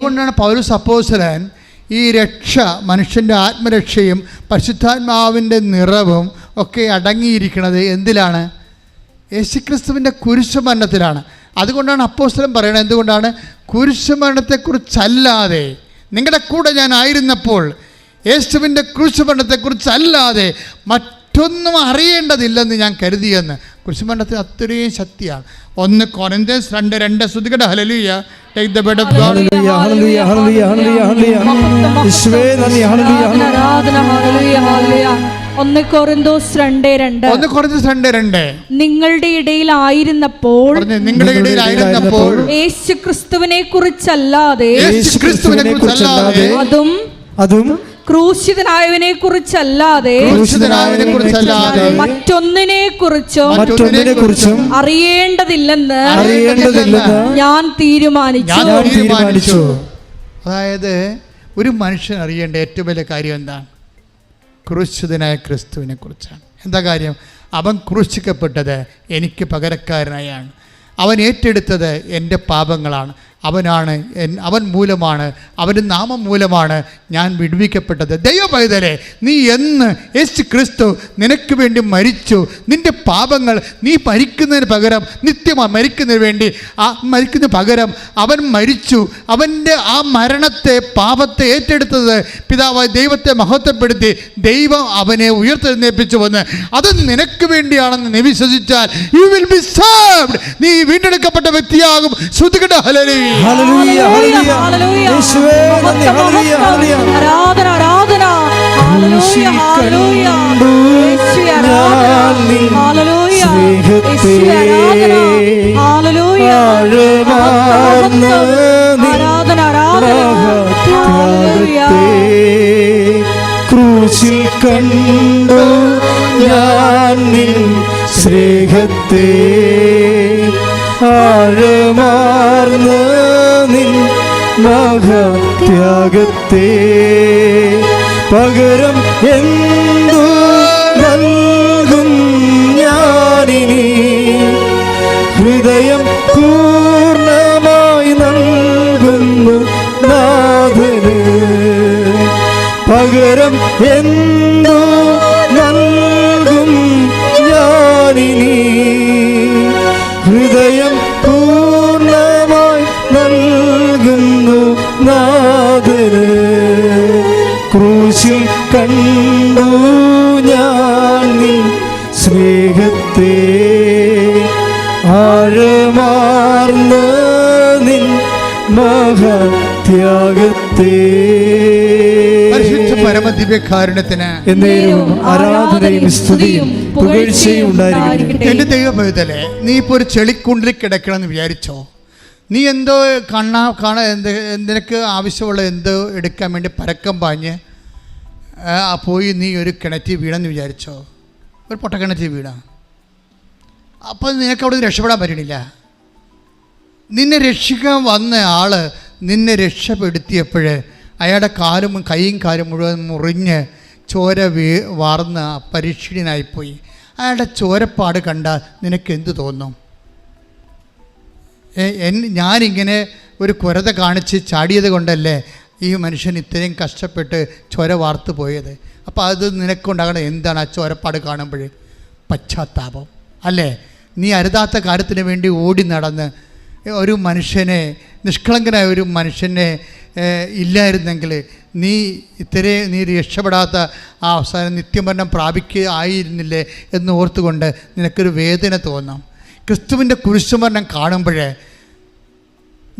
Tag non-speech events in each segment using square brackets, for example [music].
അതുകൊണ്ടാണ് പൗരസ് അപ്പോസലൻ ഈ രക്ഷ മനുഷ്യന്റെ ആത്മരക്ഷയും പരിശുദ്ധാത്മാവിന്റെ നിറവും ഒക്കെ അടങ്ങിയിരിക്കുന്നത് എന്തിലാണ്? യേശുക്രിസ്തുവിന്റെ കുരിശുമരണത്തിലാണ്. അതുകൊണ്ടാണ് അപ്പോസ്തലൻ പറയുന്നത് എന്തുകൊണ്ടാണ്? കുരിശുമരണത്തെക്കുറിച്ചല്ലാതെ നിങ്ങളുടെ കൂടെ ഞാൻ ആയിരുന്നപ്പോൾ യേശുവിന്റെ കുരിശുമരണത്തെക്കുറിച്ചല്ലാതെ മറ്റൊന്നും അറിയേണ്ടതില്ലെന്ന് ഞാൻ കരുതിയെന്ന്. കുരിശുമരണത്തിന് അത്രയും ശക്തിയാണ്. ഒന്ന് കൊനന്തേസ് രണ്ട് രണ്ട് ശ്രുതികട ഹലലിയ take the bed of God hallelujah, ഹല്ലേലൂയ, ഹല്ലേലൂയ, ഹല്ലേലൂയ, ഹല്ലേലൂയ. യേശുവേ നന്ദി, ഹല്ലേലൂയ, ആരാധന, ഹല്ലേലൂയ. ഹല്ലേലൂയ. ഒന്ന് കൊറിന്തോസ് രണ്ട് രണ്ട് ഒന്ന് കൊരന്തേസ് രണ്ട് രണ്ട് നിങ്ങളുടെ ഇടയിൽ ആയിരുന്നപ്പോൾ നിങ്ങളുടെ ഇടയിൽ ആയിരുന്നപ്പോൾ ക്രിസ്തുവിനെ കുറിച്ചല്ലാതെ യേശു കുറിച്ചല്ലാതെ അതും അതും ക്രൂശിതനായവനെ കുറിച്ചല്ലാതെ ക്രൂശിതനായവനെ കുറിച്ചല്ലാതെ മറ്റൊന്നിനെ കുറിച്ചും മറ്റൊന്നിനെ കുറിച്ചും അറിയേണ്ടതില്ലെന്ന് അറിയേണ്ടതില്ലെന്ന് ഞാൻ തീരുമാനിച്ചു. ഞാൻ തീരുമാനിച്ചു. അതായത് ഒരു മനുഷ്യൻ അറിയേണ്ട ഏറ്റവും വലിയ കാര്യം എന്താണ്? ക്രൂശിതനായ ക്രിസ്തുവിനെ കുറിച്ചാണ് എന്താ കാര്യം? അവൻ ക്രൂശിക്കപ്പെട്ടത് എനിക്ക് പകരക്കാരനായാണ്. അവൻ ഏറ്റെടുത്തത് എന്റെ പാപങ്ങളാണ്. അവനാണ് അവൻ മൂലമാണ് അവന്റെ നാമം മൂലമാണ് ഞാൻ വിടുവിക്കപ്പെട്ടത്. ദൈവ പൈതലെ നീ എന്ന് യേശു ക്രിസ്തു നിനക്ക് വേണ്ടി മരിച്ചു. നിന്റെ പാപങ്ങൾ നീ മരിക്കുന്നതിന് പകരം നിത്യമായി മരിക്കുന്നതിന് വേണ്ടി ആ മരിക്കുന്ന പകരം അവൻ മരിച്ചു. അവന്റെ ആ മരണത്തെ പാപത്തെ ഏറ്റെടുത്തത് പിതാവായ ദൈവത്തെ മഹത്വപ്പെടുത്തി ദൈവം അവനെ ഉയർത്തെഴുന്നേൽപ്പിച്ചു വന്ന് അത് നിനക്ക് വേണ്ടിയാണെന്ന് നീ വിശ്വസിച്ചാൽ യു വിൽ ബി സേവ്ഡ് നീ വീണ്ടെടുക്കപ്പെട്ട വ്യക്തിയാകും. ശ്രുതികട ഹലരി ആരാധന ആരാധന ആരാധന. ആരാധന. ക്രൂശിൽ കണ്ടു ഞാൻ നിൻ സ്നേഹത്തെ ആഴമാർന്ന നിൻ മഹത്യാഗത്തെ പകരം എന്തു നൽകും ഞാനിനി? ഹൃദയം പൂർണമായി നൽകുന്നു നാഥന്. പകരം എന്തു കണ്ടു ഞാൻ നീ സ്നേഹത്തെ ആഴമാർന്ന നിൻ മഹത്യാഗത്തെ എന്റെ ദൈവഭേദലെ നീ ഇപ്പൊ ഒരു ചെളിക്കുണ്ടിൽ കിടക്കണം എന്ന് വിചാരിച്ചോ? നീ എന്തോ കാണാ കാണാൻ എന്ത് നിനക്ക് ആവശ്യമുള്ള എന്തോ എടുക്കാൻ വേണ്ടി പരക്കം പാഞ്ഞ് പോയി നീ ഒരു കിണറ്റിൽ വീണെന്ന് വിചാരിച്ചോ? ഒരു പൊട്ടക്കിണറ്റിൽ വീണ? അപ്പം നിനക്ക് അവിടെ രക്ഷപ്പെടാൻ പറ്റണില്ല. നിന്നെ രക്ഷിക്കാൻ വന്ന ആൾ നിന്നെ രക്ഷപ്പെടുത്തിയപ്പോൾ അയാളുടെ കാലും കൈയും കാലും മുഴുവൻ മുറിഞ്ഞ് ചോര വീ വാർന്ന് പരീക്ഷീണനായിപ്പോയി. അയാളുടെ ചോരപ്പാട് കണ്ടാൽ നിനക്ക് എന്ത് തോന്നും? ഞാനിങ്ങനെ ഒരു കുരത കാണിച്ച് ചാടിയത് കൊണ്ടല്ലേ ഈ മനുഷ്യൻ ഇത്രയും കഷ്ടപ്പെട്ട് ചോര വാർത്ത് പോയത്. അപ്പോൾ അത് നിനക്കുണ്ടാകണം. എന്താണ് ആ ചോരപ്പാട് കാണുമ്പോൾ? പശ്ചാത്താപം. അല്ലേ? നീ അരുതാത്ത കാര്യത്തിന് വേണ്ടി ഓടി നടന്ന് ഒരു മനുഷ്യനെ നിഷ്കളങ്കനായ ഒരു മനുഷ്യനെ ഇല്ലായിരുന്നെങ്കിൽ നീ ഇത്രയും നീ രക്ഷപ്പെടാത്ത ആ അവസാനം നിത്യമരണം പ്രാപിക്കുക ആയിരുന്നില്ലേ എന്ന് ഓർത്തുകൊണ്ട് നിനക്കൊരു വേദന തോന്നാം. ക്രിസ്തുവിന്റെ കുരിശുമരണം കാണുമ്പോഴേ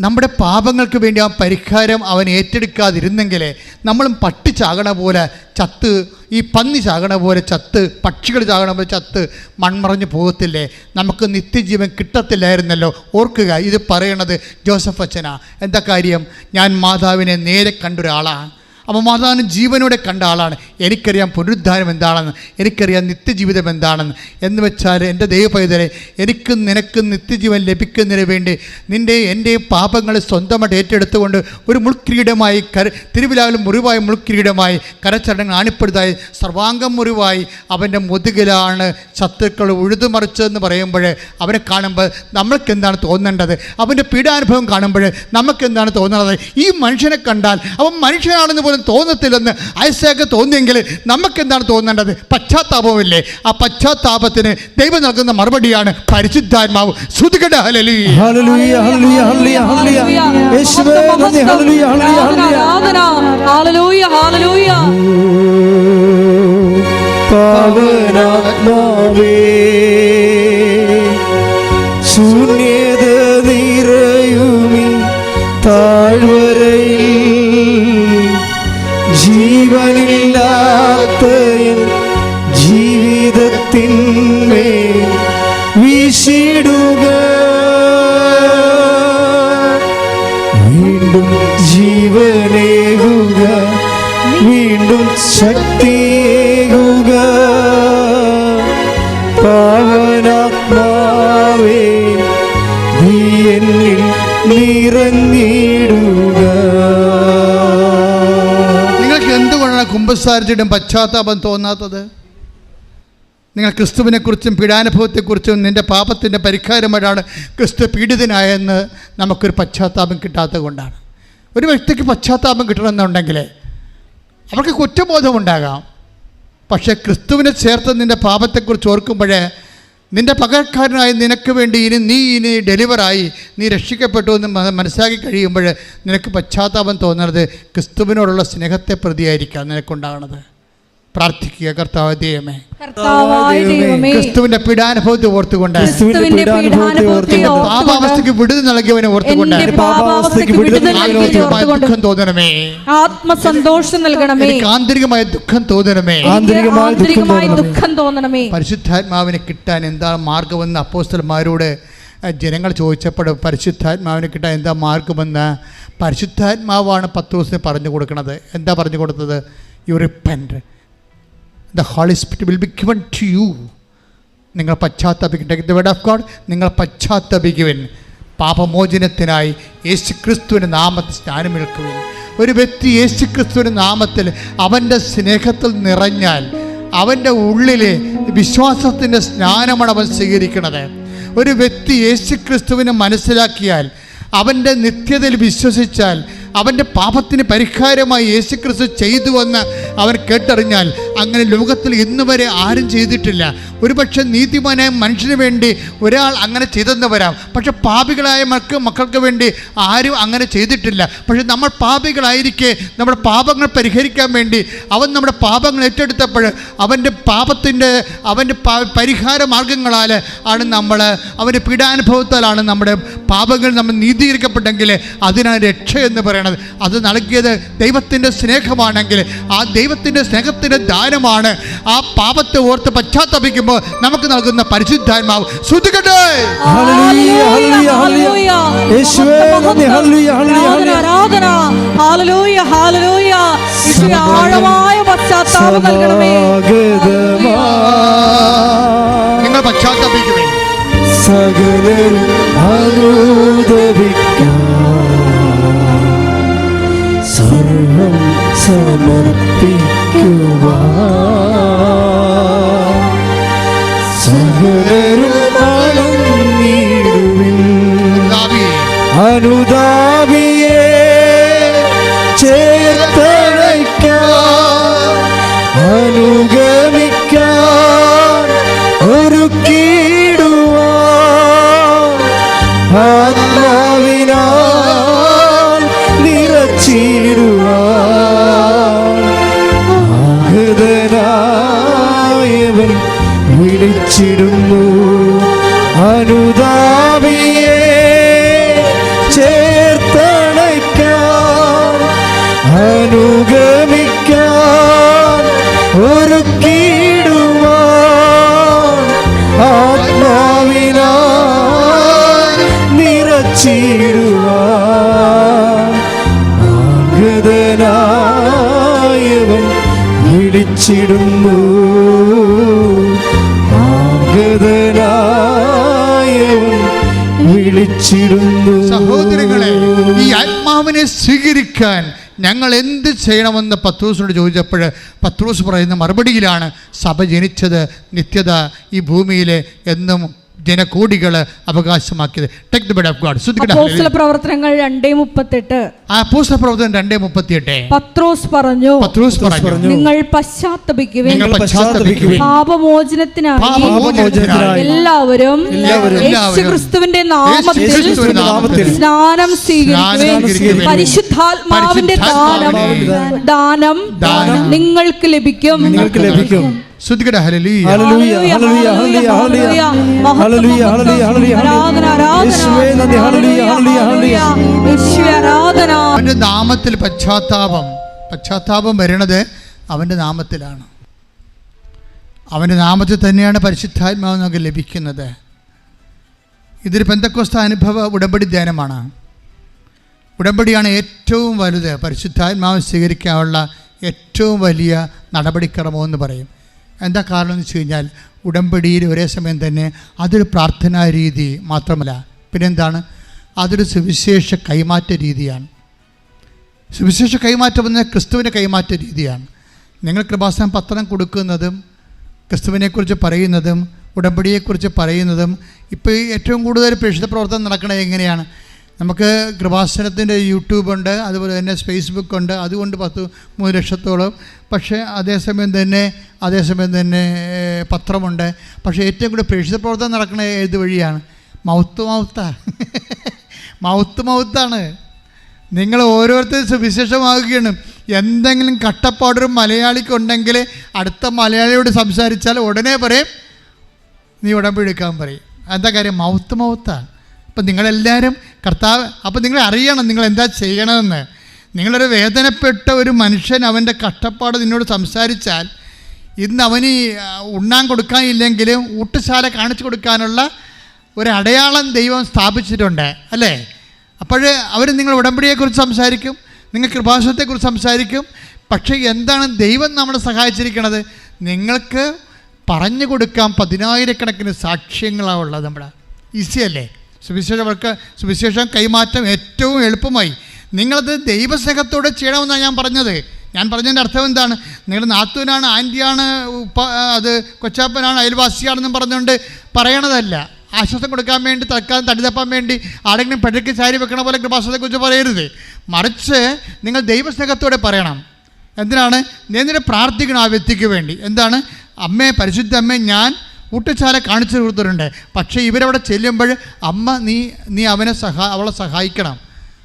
നമ്മുടെ പാപങ്ങൾക്ക് വേണ്ടി ആ പരിഹാരം അവൻ ഏറ്റെടുക്കാതിരുന്നെങ്കിൽ നമ്മളും പട്ടി ചാകണ പോലെ ചത്ത് ഈ പന്നി ചാകണ പോലെ ചത്ത് പക്ഷികൾ ചാകണ പോലെ ചത്ത് മൺമറഞ്ഞു പോകത്തില്ലേ? നമുക്ക് നിത്യജീവൻ കിട്ടത്തില്ലായിരുന്നല്ലോ. ഓർക്കുക ഇത് പറയണത് ജോസഫ് അച്ഛനാ. എന്താ കാര്യം? ഞാൻ മാതാവിനെ നേരെ കണ്ടൊരാളാണ്. അപമാതാനം ജീവനോടെ കണ്ട ആളാണ്. എനിക്കറിയാം പുനരുദ്ധാരം എന്താണെന്ന്. എനിക്കറിയാം നിത്യജീവിതം എന്താണെന്ന്. എന്ന് വെച്ചാൽ എന്റെ ദൈവപൈതലെ എനിക്കും നിനക്കും നിത്യജീവൻ ലഭിക്കുന്നതിന് വേണ്ടി നിന്റെ എന്റെ പാപങ്ങളെ സ്വന്തമായിട്ട് ഏറ്റെടുത്തുകൊണ്ട് ഒരു മുൾക്കിരീടമായി കര തിരുവിലാവിലും മുറിവായ മുൾക്കിരീടമായി കരച്ചടങ്ങ് ആണിപ്പെടുത്തായി സർവാംഗം മുറിവായി അവന്റെ മുതുകിലാണ് ശത്രുക്കൾ ഉഴുതുമറിച്ചതെന്ന് പറയുമ്പോൾ അവനെ കാണുമ്പോൾ നമ്മൾക്ക് എന്താണ് തോന്നേണ്ടത്? അവന്റെ പീഡാനുഭവം കാണുമ്പോൾ നമുക്ക് എന്താണ് ഈ മനുഷ്യനെ കണ്ടാൽ അവൻ മനുഷ്യനാണെന്ന് പോലും തോന്നത്തില്ലെന്ന് ഐസയൊക്കെ തോന്നിയെങ്കിൽ നമുക്കെന്താണ് തോന്നേണ്ടത്? പശ്ചാത്താപമില്ലേ ആ പശ്ചാത്താപത്തിന് ദൈവം നൽകുന്ന മറുപടിയാണ് പരിശുദ്ധാത്മാവ്. ശ്രുതികട ഹലലി ഹല്ലേലൂയ ഹല്ലേലൂയ ജീവിതത്തിന്മേൽ വീശിടുക വീണ്ടും ജീവനേകുക. വീണ്ടും ശക്തിയേകുക. പാവനാത്മാവേ നീ എന്നിൽ നിറഞ്ഞിടുക. നിങ്ങൾക്ക് എന്തുകൊണ്ടാണ് കുമ്പസാരിച്ചിട്ടും പശ്ചാത്താപം തോന്നാത്തത്? നിങ്ങൾ ക്രിസ്തുവിനെക്കുറിച്ചും പീഡാനുഭവത്തെക്കുറിച്ചും നിന്റെ പാപത്തിന്റെ പരിഹാരമായിട്ടാണ് ക്രിസ്തു പീഡിതനായെന്ന് നമുക്കൊരു പശ്ചാത്താപം കിട്ടാത്തത് കൊണ്ടാണ്. ഒരു വ്യക്തിക്ക് പശ്ചാത്താപം കിട്ടണമെന്നുണ്ടെങ്കിൽ അവർക്ക് കുറ്റബോധമുണ്ടാകാം പക്ഷേ ക്രിസ്തുവിനെ ചേർത്ത് നിന്റെ പാപത്തെക്കുറിച്ച് ഓർക്കുമ്പോഴേ നിന്റെ പകരക്കാരനായി നിനക്ക് വേണ്ടി ഇനി നീ ഇനി ഡെലിവറായി നീ രക്ഷിക്കപ്പെട്ടു എന്ന് മനസ്സിലാക്കി കഴിയുമ്പോൾ നിനക്ക് പശ്ചാത്താപം തോന്നുന്നത് ക്രിസ്തുവിനോടുള്ള സ്നേഹത്തെ പ്രതിയായിരിക്കാം നിനക്കുണ്ടാകണത്. പ്രാർത്ഥിക്കുക കർത്താവ് ദൈവമേ. ക്രിസ്തുവിന്റെ പീഡാനുഭവത്തെ ഓർത്തുകൊണ്ട് പാപാവസ്ഥയ്ക്ക് വിടുതൽ നൽകിയവനെ ഓർത്തുകൊണ്ട് ദുഃഖം തോന്നണമേ. ആത്മസന്തോഷം നൽകണമേ. ആന്തരികമായ ദുഃഖം തോന്നണമേ. ആന്തരികമായ ദുഃഖം തോന്നണമേ. പരിശുദ്ധാത്മാവിനെ കിട്ടാൻ എന്താണ് മാർഗമെന്ന് അപ്പോസ്റ്റർമാരോട് ജനങ്ങൾ ചോദിച്ചപ്പോൾ പരിശുദ്ധാത്മാവിനെ കിട്ടാൻ എന്താ മാർഗമെന്ന് പരിശുദ്ധാത്മാവാണ് പത്ത് ദിവസത്തിന് പറഞ്ഞു കൊടുക്കുന്നത് എന്താ പറഞ്ഞു കൊടുത്തത്? You repent the holy spirit will be given to you നിങ്ങൾ പശ്ചാത്തപിക്കട്ടെ. ദ വേർഡ് ഓഫ് ഗോഡ് നിങ്ങൾ പശ്ചാത്തപിക്കുവിൻ. പാപമോചനത്തിനായി യേശു ക്രിസ്തുവിന്റെ നാമത്തിൽ സ്നാനമേൽക്കുവിൻ ഒരു വ്യക്തി യേശു ക്രിസ്തുവിന്റെ നാമത്തിൽ അവന്റെ സ്നേഹത്തിൽ നിറഞ്ഞാൽ അവന്റെ ഉള്ളിലെ വിശ്വാസത്തിന്റെ സ്നാനമാണ് അവൻ സ്വീകരിക്കുന്നത്. ഒരു വ്യക്തി യേശു ക്രിസ്തുവിനെ മനസ്സിലാക്കിയാൽ അവന്റെ നിത്യതയിൽ വിശ്വസിച്ചാൽ അവന്റെ പാപത്തിന് പരിഹാരമായി യേശു ക്രിസ്തു ചെയ്തുവെന്ന് അവൻ കേട്ടറിഞ്ഞാൽ അങ്ങനെ ലോകത്തിൽ ഇന്ന് വരെ ആരും ചെയ്തിട്ടില്ല. ഒരുപക്ഷെ നീതിമാനായ മനുഷ്യന് വേണ്ടി ഒരാൾ അങ്ങനെ ചെയ്തെന്ന് വരാം. പക്ഷെ പാപികളായ മക്ക മക്കൾക്ക് വേണ്ടി ആരും അങ്ങനെ ചെയ്തിട്ടില്ല. പക്ഷെ നമ്മൾ പാപികളായിരിക്കെ നമ്മുടെ പാപങ്ങൾ പരിഹരിക്കാൻ വേണ്ടി അവൻ നമ്മുടെ പാപങ്ങൾ ഏറ്റെടുത്തപ്പോൾ അവന്റെ പാപത്തിന്റെ അവന്റെ പരിഹാര മാർഗങ്ങളാൽ ആണ് നമ്മൾ അവന്റെ പീഡാനുഭവത്താലാണ് നമ്മുടെ പാപങ്ങൾ നമ്മൾ നീതീകരിക്കപ്പെട്ടെങ്കിൽ അതിനാണ് രക്ഷ എന്ന് പറയണത്. അത് നൽകിയത് ദൈവത്തിന്റെ സ്നേഹമാണെങ്കിൽ ആ ദൈവത്തിന്റെ സ്നേഹത്തിന്റെ ദാനമാണ് ആ പാപത്തെ ഓർത്ത് പശ്ചാത്തപിക്കുമ്പോൾ നമുക്ക് നൽകുന്ന പരിശുദ്ധാത്മാവ്. ശ്രുതികട്ടെ ഹല്ലേലൂയ, ഹല്ലേലൂയ, ഹല്ലേലൂയ. യേശുവേ ഹല്ലേലൂയ, ഹല്ലേലൂയ, ആരാധന, ആരാധന. ഹാലലൂയ ഹാലലൂയ ആഴമായ പശ്ചാത്താപം നൽകണമേ. നിങ്ങൾ പശ്ചാത്തപിക്കുവേ സകലരും അനുദപിക്കാം. സർവം സമർപ്പിക്കുവാൻ. സകലരും അണഞ്ഞിടുവിൻ സ്വീകരിക്കാൻ ഞങ്ങൾ എന്ത് ചെയ്യണമെന്ന് പത്രൂസിനോട് ചോദിച്ചപ്പോൾ പത്രൂസ് പറയുന്ന മറുപടിയിലാണ് സഭ ജനിച്ചത് നിത്യത ഈ ഭൂമിയിൽ എന്നും ജനകോടികൾ അവകാശമാക്കിയത്. Take the bed of God അപ്പോസ്തല പ്രവർത്തനങ്ങൾ രണ്ടേ മുപ്പത്തെട്ട്. ആ അപ്പോസ്തല പ്രവർത്തനം രണ്ടേ മുപ്പത്തിയെട്ട്. പത്രോസ് പറഞ്ഞു. പത്രോസ് പറഞ്ഞു. നിങ്ങൾ പശ്ചാത്തപിക്കുവിൻ. നിങ്ങൾ പശ്ചാത്തപിക്കുവിൻ. പാപമോചനത്തിനായി പാപമോചനത്തിനായി എല്ലാവരും എല്ലാവരും ക്രിസ്തുവിന്റെ നാമത്തിൽ യേശുക്രിസ്തുവിന്റെ നാമത്തിൽ സ്നാനം സ്വീകരിക്കുവിൻ. പരിശുദ്ധാത്മാവിന്റെ ദാനം ദാനം. നിങ്ങൾക്ക് ലഭിക്കും. നിങ്ങൾക്ക് ലഭിക്കും. ശ്രുതികട ഹല്ലേലൂയ ഹല്ലേലൂയ, ഹല്ലേലൂയ, ഹല്ലേലൂയ, ഹല്ലേലൂയ. ഹല്ലേലൂയ, ഹല്ലേലൂയ, ഹല്ലേലൂയ. ആരാധന ആരാധന. യേശുവേ നന്ദി, ഹല്ലേലൂയ, ഹല്ലേലൂയ, ഹല്ലേലൂയ. യേശുവേ ആരാധന. അവന്റെ നാമത്തിൽ പശ്ചാത്താപം പശ്ചാത്താപം വരുന്നത് അവന്റെ നാമത്തിലാണ്. അവന്റെ നാമത്തിൽ തന്നെയാണ് പരിശുദ്ധാത്മാവ് നമുക്ക് ലഭിക്കുന്നത്. ഇതൊരു പെന്തക്കോസ്ത അനുഭവ ഉടമ്പടി ധ്യാനമാണ്. ഉടമ്പടിയാണ് ഏറ്റവും വലുത്. പരിശുദ്ധാത്മാവ് സ്വീകരിക്കാനുള്ള ഏറ്റവും വലിയ നടപടിക്രമം എന്ന് പറയും. എന്താ കാരണം എന്ന് വെച്ച് കഴിഞ്ഞാൽ ഉടമ്പടിയിൽ ഒരേ സമയം തന്നെ അതൊരു പ്രാർത്ഥനാ രീതി മാത്രമല്ല. പിന്നെന്താണ്? അതൊരു സുവിശേഷ കൈമാറ്റ രീതിയാണ്. സുവിശേഷ കൈമാറ്റം എന്ന ക്രിസ്തുവിന്റെ കൈമാറ്റ രീതിയാണ്. നിങ്ങൾ കൃപാസനം പത്രം കൊടുക്കുന്നതും ക്രിസ്തുവിനെക്കുറിച്ച് പറയുന്നതും ഉടമ്പടിയെക്കുറിച്ച് പറയുന്നതും ഇപ്പോൾ ഏറ്റവും കൂടുതൽ പ്രേക്ഷിത പ്രവർത്തനം നടക്കുന്നത് എങ്ങനെയാണ്? നമുക്ക് കൃപാസനത്തിന്റെ യൂട്യൂബുണ്ട് അതുപോലെ തന്നെ ഫേസ്ബുക്ക് ഉണ്ട് അതുകൊണ്ട് പത്ത് മൂന്ന് ലക്ഷത്തോളം. പക്ഷേ അതേസമയം തന്നെ അതേസമയം തന്നെ പത്രമുണ്ട്. പക്ഷേ ഏറ്റവും കൂടുതൽ പ്രേക്ഷിത പ്രവർത്തനം നടക്കുന്നത് ഏത് വഴിയാണ്? മൗത്ത് മൗത്താ. [laughs] മൗത്ത് മൗത്താണ്. നിങ്ങൾ ഓരോരുത്തരും സുവിശേഷമാകുകയാണ്. എന്തെങ്കിലും കട്ടപ്പാടൊരു മലയാളിക്കുണ്ടെങ്കിൽ അടുത്ത മലയാളിയോട് സംസാരിച്ചാൽ ഉടനെ പറയും നീ ഉടമ്പെടുക്കാൻ പറയും. എന്താ കാര്യം? മൗത്ത് മൗത്താണ് അപ്പം നിങ്ങളെല്ലാവരും കർത്താവ് അപ്പം നിങ്ങൾ അറിയണം നിങ്ങൾ എന്താ ചെയ്യണമെന്ന് നിങ്ങളൊരു വേദനപ്പെട്ട ഒരു മനുഷ്യൻ അവന്റെ കഷ്ടപ്പാട് നിന്നോട് സംസാരിച്ചാൽ ഇന്ന് അവന് ഉണ്ണാൻ കൊടുക്കാനില്ലെങ്കിലും ഊട്ടുശാല കാണിച്ചു കൊടുക്കാനുള്ള ഒരു അടയാളം ദൈവം സ്ഥാപിച്ചിട്ടുണ്ട് അല്ലേ? അപ്പോൾ അവർ നിങ്ങൾ ഉടമ്പടിയെക്കുറിച്ച് സംസാരിക്കും നിങ്ങൾ കൃപാശത്തെക്കുറിച്ച് സംസാരിക്കും. പക്ഷേ എന്താണ് ദൈവം നമ്മളെ സഹായിച്ചിരിക്കുന്നത് നിങ്ങൾക്ക് പറഞ്ഞു കൊടുക്കാൻ പതിനായിരക്കണക്കിന് സാക്ഷ്യങ്ങളാണ് ഉള്ളത് നമ്മുടെ ഈസി അല്ലേ? സുവിശേഷവർക്ക് സുവിശേഷം കൈമാറ്റം ഏറ്റവും എളുപ്പമായി. നിങ്ങളത് ദൈവസ്നേഹത്തോടെ ചെയ്യണമെന്നാണ് ഞാൻ പറഞ്ഞത്. ഞാൻ പറഞ്ഞതിന്റെ അർത്ഥം എന്താണ്? നിങ്ങൾ നാത്തൂനാണ് ആന്റിയാണ് ഉപ്പ അത് കൊച്ചാപ്പനാണ് അയൽവാസിയാണെന്നും പറഞ്ഞുകൊണ്ട് പറയണതല്ല. ആശ്വാസം കൊടുക്കാൻ വേണ്ടി തൽക്കാലം തടി തപ്പാൻ വേണ്ടി ആരെങ്കിലും പെടയ്ക്ക് ചാരി വെക്കണ പോലെ കൃപാസത്തെക്കുറിച്ച് പറയരുത്. മറിച്ച് നിങ്ങൾ ദൈവസ്നേഹത്തോടെ പറയണം. എന്തിനാണ്? നീ എന്തിനാ പ്രാർത്ഥിക്കണം ആ വ്യക്തിക്ക് വേണ്ടി. എന്താണ്? അമ്മേ പരിശുദ്ധ അമ്മേ ഞാൻ ഊട്ടുചാല കാണിച്ചു കൊടുത്തിട്ടുണ്ട്. പക്ഷേ ഇവരവിടെ ചെല്ലുമ്പോൾ അമ്മ നീ നീ അവനെ സഹാ അവളെ സഹായിക്കണം.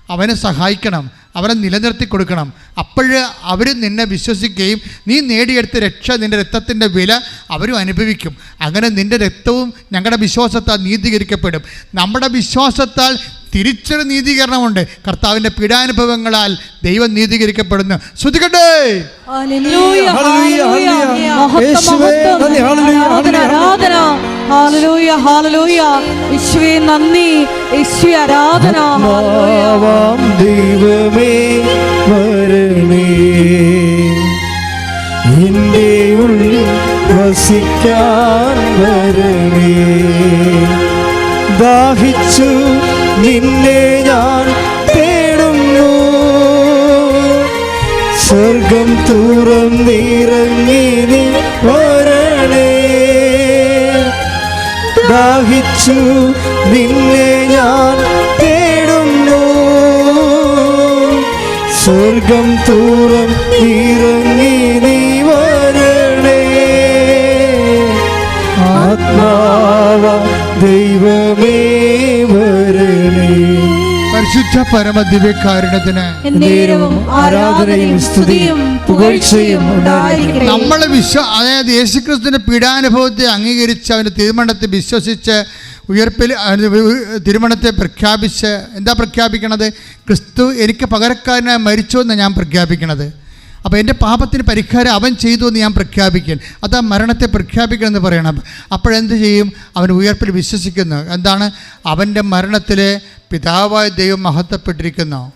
അവനെ സഹായിക്കണം. അവരെ നിലനിർത്തി കൊടുക്കണം. അപ്പോഴ് അവർ നിന്നെ വിശ്വസിക്കുകയും നീ നേടിയെടുത്ത രക്ഷ നിന്റെ രക്തത്തിന്റെ വില അവരും അനുഭവിക്കും. അങ്ങനെ നിന്റെ രക്തവും ഞങ്ങളുടെ വിശ്വാസത്താൽ നീതീകരിക്കപ്പെടും. നമ്മുടെ വിശ്വാസത്താൽ തിരിച്ചൊരു നീതീകരണമുണ്ട്. കർത്താവിന്റെ പീഡാനുഭവങ്ങളാൽ ദൈവം നീതീകരിക്കപ്പെടുന്നു. ശ്രുതികട്ടെ ദൈവമേ വരണേ. എന്റെ ഉള്ളിൽ വസിക്കാൻ വരണേ. ദാഹിച്ചു നിന്നെ ഞാൻ തേടുന്നു. സ്വർഗം തുറന്നിറങ്ങി നീ വരണേ. ദാഹിച്ചു നിന്നെ ഞാൻ തേടുന്നു. സ്വർഗം തൂറം ഇറങ്ങി പരിശുദ്ധ ആരാധനയും സ്തുതിയും പുകഴ്ചയും നമ്മൾ വിശ്വ അതായത് യേശുക്രിസ്തുവിന്റെ പീഡാനുഭവത്തെ അംഗീകരിച്ച് അവന്റെ തീരുമാനത്തെ വിശ്വസിച്ച് ഉയർപ്പിൽ തിരുമണത്തെ പ്രഖ്യാപിച്ച് എന്താ പ്രഖ്യാപിക്കണത്? ക്രിസ്തു എനിക്ക് പകരക്കാരനായി മരിച്ചു എന്ന് ഞാൻ പ്രഖ്യാപിക്കണത്. അപ്പോൾ എന്റെ പാപത്തിന് പരിഹാരം അവൻ ചെയ്തു എന്ന് ഞാൻ പ്രഖ്യാപിക്കും. അതാ മരണത്തെ പ്രഖ്യാപിക്കണമെന്ന് പറയണം. അപ്പോഴെന്ത് ചെയ്യും? അവൻ ഉയർപ്പിൽ വിശ്വസിക്കുന്നു. എന്താണ്? അവന്റെ മരണത്തിൽ പിതാവായ ദൈവം മഹത്വപ്പെട്ടിരിക്കുന്നു.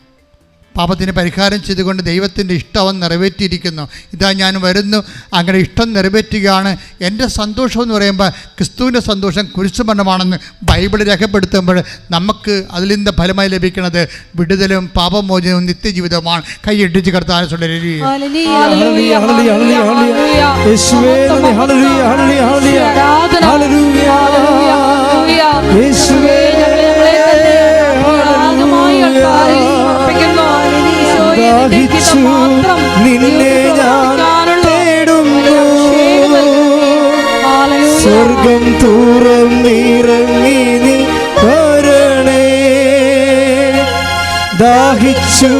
പാപത്തിന് പരിഹാരം ചെയ്തുകൊണ്ട് ദൈവത്തിന്റെ ഇഷ്ടം അവൻ നിറവേറ്റിയിരിക്കുന്നു. ഇതാ ഞാൻ വരുന്നു അങ്ങനെ ഇഷ്ടം നിറവേറ്റുകയാണ്. എന്റെ സന്തോഷം എന്ന് പറയുമ്പോൾ ക്രിസ്തുവിന്റെ സന്തോഷം കുരിശുമരണമാണെന്ന് ബൈബിൾ രേഖപ്പെടുത്തുമ്പോൾ നമുക്ക് അതിൽ നിന്ന് ഫലമായി ലഭിക്കുന്നത് വിടുതലും പാപമോചനവും നിത്യജീവിതവുമാണ്. കൈയിട്ടിച്ച് കർത്താൻ ഹല്ലേലൂയ, ഹല്ലേലൂയ, ഹല്ലേലൂയ, ഹല്ലേലൂയ, ഹല്ലേലൂയ. യേശുവേ മാത്രം നിന്നെ ഞാൻ തേടുന്നു. സ്വർഗം തുറന്നിറങ്ങി നീ വരണേ ദാഹിച്ചു.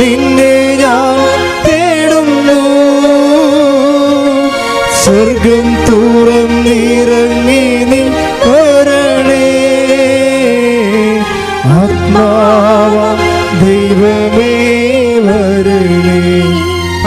നിന്നെ ഞാൻ തേടുന്നു. സ്വർഗം തുറന്നിറങ്ങി